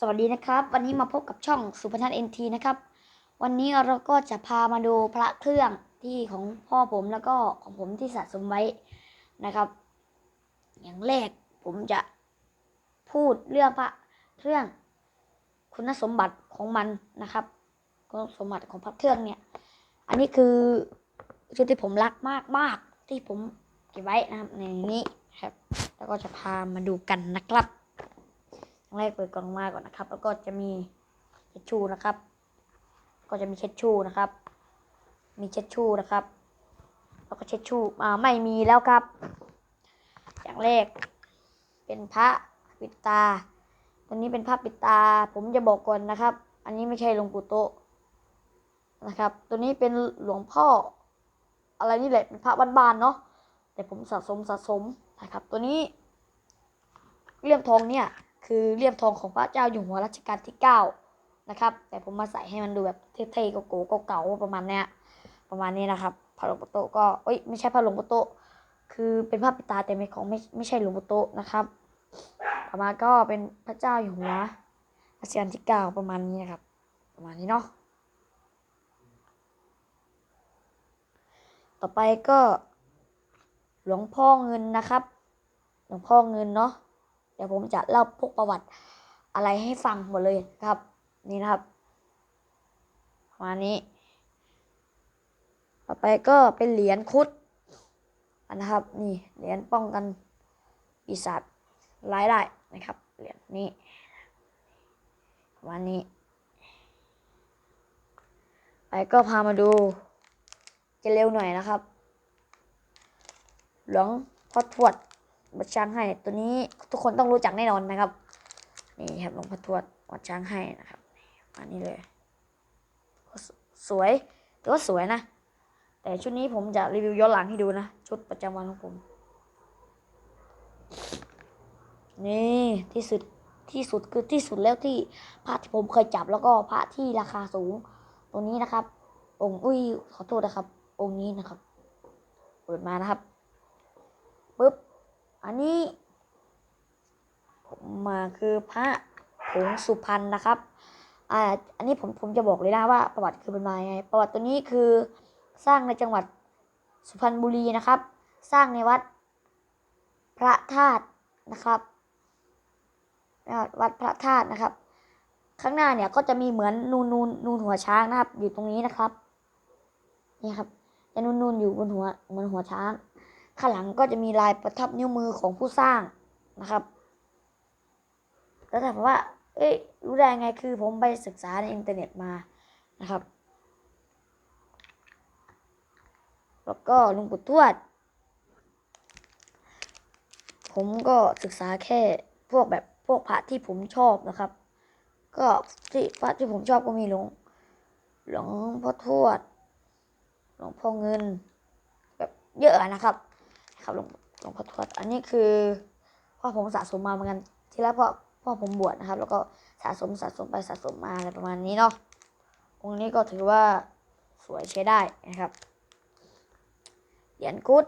สวัสดีนะครับ วันนี้มาพบกับช่องสุพนัทเอ็นทีนะครับ วันนี้เราก็จะพามาดูพระเครื่องที่ของพ่อผมแล้วก็ของผมที่สะสมไว้นะครับ อย่างแรกผมจะพูดเรื่องพระเครื่องคุณสมบัติของมันนะครับ คุณสมบัติของพระเครื่องเนี่ย อันนี้คือชุดที่ผมรักมากมากที่ผมเก็บไว้นะครับในนี้ครับ แล้วก็จะพามาดูกันนะครับ แรกเปิดกล่องมาก่อนนะครับ แล้วก็จะมีเช็ดชูนะครับ ก็จะมีเช็ดชูนะครับ มีเช็ดชูนะครับ แล้วก็เช็ดชูอ่าไม่มีแล้วครับ อย่างแรก เป็นพระปิดตา ตัวนี้เป็นพระปิดตา ผมจะบอกก่อนนะครับ อันนี้ไม่ใช่หลวงปู่โตนะครับ ตัวนี้เป็นหลวงพ่อ อะไรนี่แหละ เป็นพระบ้านๆเนาะ แต่ผมสะสมสะสมนะครับ ตัวนี้เลี่ยมทองเนี่ย คือเลี่ยมทองของพระเจ้าอยู่หัวรัชกาลที่ 9 นะครับ แต่ผมมาใส่ให้มันดูแบบเท่ๆโกโก้เก่าๆประมาณเนี้ยประมาณนี้นะครับพระหลวงปู่โตก็เอ้ยไม่ใช่พระหลวงปู่โตคือเป็นพระปิตาแต่ไม่ของไม่ไม่ใช่หลวงปู่โตนะครับ ต่อมาก็เป็นพระเจ้าอยู่หัวรัชกาลที่ 9 ประมาณนี้นะครับ ประมาณนี้เนาะต่อไปก็หลวงพ่อเงินนะครับ หลวงพ่อเงินเนาะ เดี๋ยวผมจะเล่าพวกประวัติอะไรให้ฟังหมดเลยครับ นี่นะครับประมาณนี้ ต่อไปก็เป็นเหรียญคุดอันนะครับ นี่เหรียญป้องกันปีศาจร้ายได้นะครับเหรียญนี้ประมาณนี้ ไปก็พามาดูจะเร็วหน่อยนะครับ หลวงพ่อทวด วัดช้างให้ ตัวนี้ทุกคนต้องรู้จักแน่นอนนะครับ นี่ครับหลวงพ่อทวดวัดช้างให้นะครับอันนี้เลย สวยแต่ว่าสวยนะ แต่ชุดนี้ผมจะรีวิวย้อนหลังให้ดูนะ ชุดประจำวันของผม นี่ที่สุดที่สุดคือที่สุดแล้วที่พระที่ผมเคยจับแล้วก็พระที่ราคาสูง ตัวนี้นะครับ องค์อุ้ยขอโทษนะครับ องค์นี้นะครับ เปิดมานะครับปุ๊บ อันนี้ผมมาคือพระผงสุพรรณนะครับอ่าอันนี้ผมผมจะบอกเลยนะว่าประวัติคือเป็นมาไง ประวัติตัวนี้คือสร้างในจังหวัดสุพรรณบุรีนะครับ สร้างในวัดพระธาตุนะครับวัดพระธาตุนะครับ ข้างหน้าเนี่ยก็จะมีเหมือนนูนนูนนูนหัวช้างนะครับ อยู่ตรงนี้นะครับ นี่ครับจะนูนนูนอยู่บนหัวเหมือนหัวช้าง ข้างหลังก็จะมีลายประทับนิ้วมือของผู้สร้างนะครับ แล้วถามว่า เอ้ย รู้ได้ไงคือผมไปศึกษาในอินเทอร์เน็ตมานะครับ แล้วก็หลุงปู่ทวด ผมก็ศึกษาแค่พวกแบบพวกพระที่ผมชอบนะครับ ก็ที่พระที่ผมชอบก็มีหลวงหลวงพ่อทวด หลวงพ่อเงิน แบบเยอะนะครับ ครับหลวงหลวงพ่อทวด อันนี้คือพ่อผมสะสมมาเหมือนกัน ทีแรกพ่อพ่อผมบวชนะครับ แล้วก็สะสมสะสมไปสะสมมาอะไรประมาณนี้เนาะองค์นี้ก็ถือว่าสวยใช้ได้นะครับ เหรียญกุด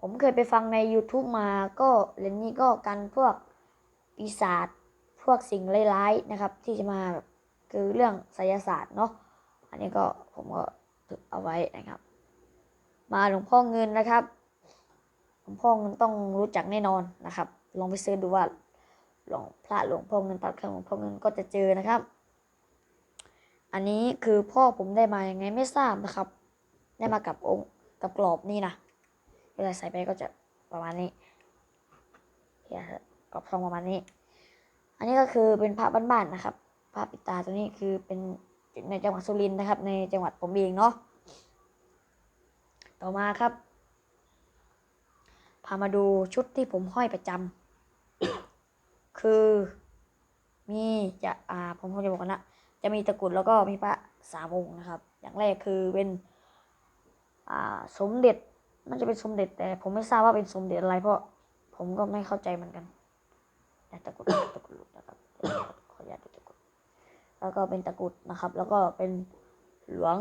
ผมเคยไปฟังใน YouTube มาก็เหรียญนี้ก็กันพวกปีศาจพวกสิ่งร้ายๆนะครับ ที่จะมาแบบคือเรื่องไสยศาสตร์เนาะอันนี้ก็ผมก็ถึกเอาไว้นะครับ มาหลวงพ่อเงินนะครับ หลวงพ่อเงินต้องรู้จักแน่นอนนะครับ ลองไปเสิร์ชดูว่าหลวงพระหลวงพ่อเงินพระเครื่องหลวงพ่อเงินก็จะเจอนะครับ อันนี้คือพ่อผมได้มายังไงไม่ทราบนะครับ ได้มากับองค์กับกรอบนี่นะเวลาใส่ไปก็จะประมาณนี้เียกรอบทองประมาณนี้ อันนี้ก็คือเป็นพระบ้านๆนะครับพระปิตาตัวนี้คือเป็นในจังหวัดสุรินทร์นะครับ ในจังหวัดผมเองเนาะต่อมาครับ พามาดูชุดที่ผมห้อยประจำคือมีจะอ่าผมผมจะบอกกันนะจะมีตะกรุดแล้วก็มีพระสามองค์นะครับ อย่างแรกคือเป็นอ่าสมเด็จน่าจะเป็นสมเด็จแต่ ผมไม่ทราบว่าเป็นสมเด็จอะไรเพราะผมก็ไม่เข้าใจเหมือนกันแต่ตะกรุดตะกรุดนะครับขออนุญาตดูตะกรุดแล้วก็เป็นตะกรุดนะครับ แล้วก็เป็นหลวง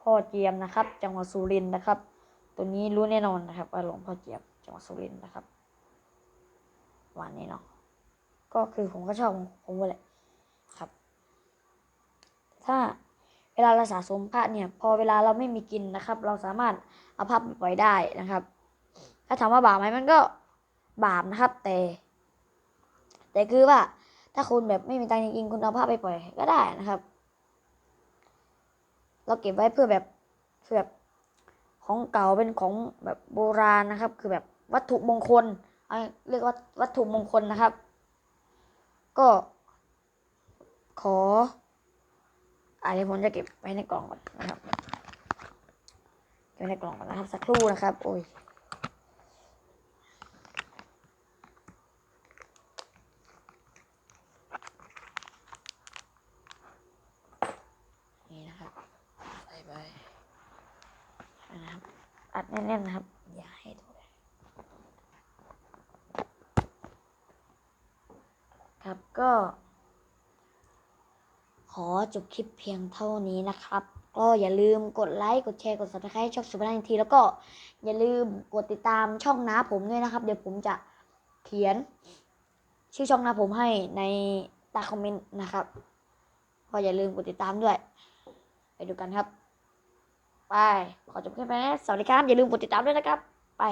พ่อเจียมนะครับ จังหวัดสุรินทร์นะครับ ตัวนี้รู้แน่นอนนะครับว่าหลวงพ่อเจี๊ยมจังหวัดสุรินทร์นะครับวันนี้เนาะก็คือผมก็ชอบผมหมแหละครับ ถ้าเวลาเราสะสมพระเนี่ย พอเวลาเราไม่มีกินนะครับ เราสามารถเอาภาพไปปล่อยได้นะครับ ถ้าถามว่าบาปไหมมันก็บาปนะครับ แต่ แต่คือว่า ถ้าคุณแบบไม่มีตังค์จริงๆคุณเอาภาพไปปล่อยก็ได้นะครับ เราเก็บไว้เพื่อแบบเพื่อแบบ ของเก่าเป็นของแบบโบราณนะครับ คือแบบวัตถุมงคลเเรียกว่าวัตถุมงคลนะครับ ก็ขออ่าเดี๋ยวผมจะเก็บไว้ในกล่องก่อนนะครับเก็บไว้ในกล่องก่อนนะครับสักครู่นะครับ โอ้ย นี่นะครับ ใส่ไป นะครับ อัดแน่นๆนะครับ อย่าให้ดูเลยครับก็ ขอจบคลิปเพียงเท่านี้นะครับ ก็อย่าลืมกดไลค์กดแชร์กด subscribe ช่องสุภาพที แล้วก็อย่าลืมกดติดตามช่องน้าผมด้วยนะครับ เดี๋ยวผมจะเขียน ชื่อช่องน้าผมให้ในใต้คอมเมนต์นะครับก็อย่าลืมกดติดตามด้วย ไปดูกันครับ ไป ขอจบคลิปไปนะสวัสดีครับ อย่าลืมกดติดตามด้วยนะครับ ไป